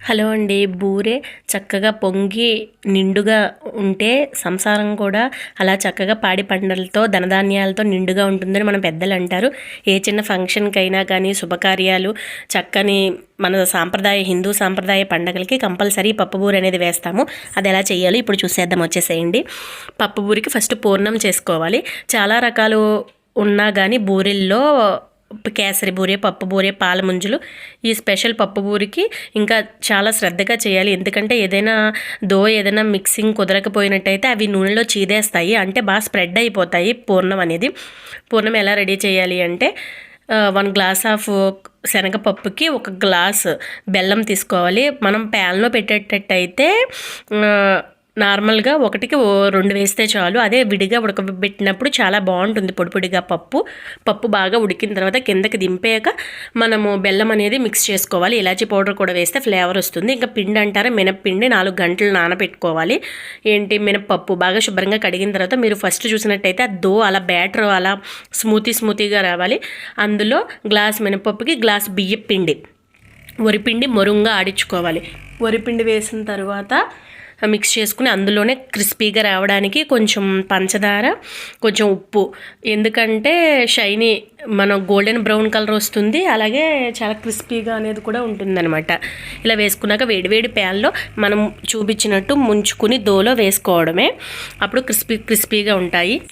Hello అండి బూరె చక్కగా పొంగి నిండుగా ఉంటే సంసారం కూడా అలా చక్కగా పాడి పంటలతో ధనధాన్యాలతో నిండుగా ఉంటుందని మన పెద్దలు అంటారు. ఏ చిన్న ఫంక్షన్కైనా కానీ శుభకార్యాలు చక్కని మన సాంప్రదాయ హిందూ సాంప్రదాయ పండగలకి కంపల్సరీ పప్పుబూరి అనేది వేస్తాము. అది ఎలా చేయాలో ఇప్పుడు చూసేద్దాం వచ్చేసేయండి. పప్పుబూరికి ఫస్ట్ పూర్ణం చేసుకోవాలి. చాలా రకాలు ఉన్నా కానీ బూరెల్లో కేసరి బూరె పప్పు బూరె పాల ముంజులు ఈ స్పెషల్ పప్పు బూరికి ఇంకా చాలా శ్రద్ధగా చేయాలి. ఎందుకంటే ఏదైనా దో ఏదైనా మిక్సింగ్ కుదరకపోయినట్టయితే అవి నూనెలో చీదేస్తాయి. అంటే బాగా స్ప్రెడ్ అయిపోతాయి పూర్ణం అనేది. పూర్ణం ఎలా రెడీ చేయాలి అంటే వన్ గ్లాస్ ఆఫ్ శనగపప్పుకి ఒక గ్లాస్ బెల్లం తీసుకోవాలి. మనం ప్యాన్లో పెట్టేటట్టయితే నార్మల్గా ఒకటికి రెండు వేస్తే చాలు. అదే విడిగా ఉడకబెట్టినప్పుడు చాలా బాగుంటుంది పొడిపొడిగా పప్పు. పప్పు బాగా ఉడికిన తర్వాత కిందకి దింపాక మనము బెల్లం అనేది మిక్స్ చేసుకోవాలి. ఇలాచీ పౌడర్ కూడా వేస్తే ఫ్లేవర్ వస్తుంది. ఇంకా పిండి అంటారా? మినప్పిండి నాలుగు గంటలు నానబెట్టుకోవాలి. ఏంటి? మినప్పప్పు బాగా శుభ్రంగా కడిగిన తర్వాత మీరు ఫస్ట్ చూసినట్టయితే ఆ దో అలా బ్యాటర్ అలా స్మూతీ స్మూతీగా రావాలి. అందులో గ్లాస్ మినపప్పుకి గ్లాస్ బియ్య పిండి వరిపిండి మొరుంగా ఆడించుకోవాలి. వరిపిండి వేసిన తర్వాత మిక్స్ చేసుకుని అందులోనే క్రిస్పీగా రావడానికి కొంచెం పంచదార కొంచెం ఉప్పు. ఎందుకంటే షైనీ మన గోల్డెన్ బ్రౌన్ కలర్ వస్తుంది. అలాగే చాలా క్రిస్పీగా అనేది కూడా ఉంటుందన్నమాట. ఇలా వేసుకున్నాక వేడివేడి ప్యాన్లో మనం చూపించినట్టు ముంచుకుని దోలో వేసుకోవడమే. అప్పుడు క్రిస్పీ క్రిస్పీగా ఉంటాయి.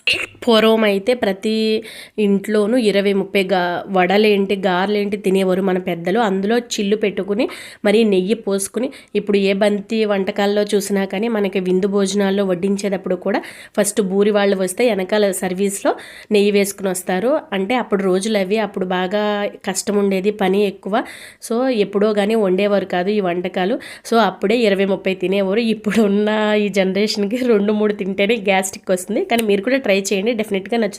పూర్వం అయితే ప్రతి ఇంట్లోనూ ఇరవై ముప్పై గా వడలేంటి గారెలేంటి తినేవారు మన పెద్దలు. అందులో చిల్లు పెట్టుకుని మరి నెయ్యి పోసుకుని ఇప్పుడు ఏ బంతి వంటకాల్లో చూసిన కానీ మనకి విందు భోజనాల్లో వడ్డించేటప్పుడు కూడా ఫస్ట్ బూరి వాళ్ళు వస్తే వెనకాల సర్వీస్లో నెయ్యి వేసుకుని వస్తారు. అంటే అప్పుడు అప్పుడు రోజులు అవి అప్పుడు బాగా కష్టం ఉండేది పని ఎక్కువ. సో ఎప్పుడో కానీ వండేవారు కాదు ఈ వంటకాలు. సో అప్పుడే ఇరవై ముప్పై తినేవారు. ఇప్పుడు ఉన్న ఈ జనరేషన్కి రెండు మూడు తింటేనే గ్యాస్ట్రిక్ వస్తుంది. కానీ మీరు కూడా ట్రై చేయండి. డెఫినెట్గా నచ్చుతుంది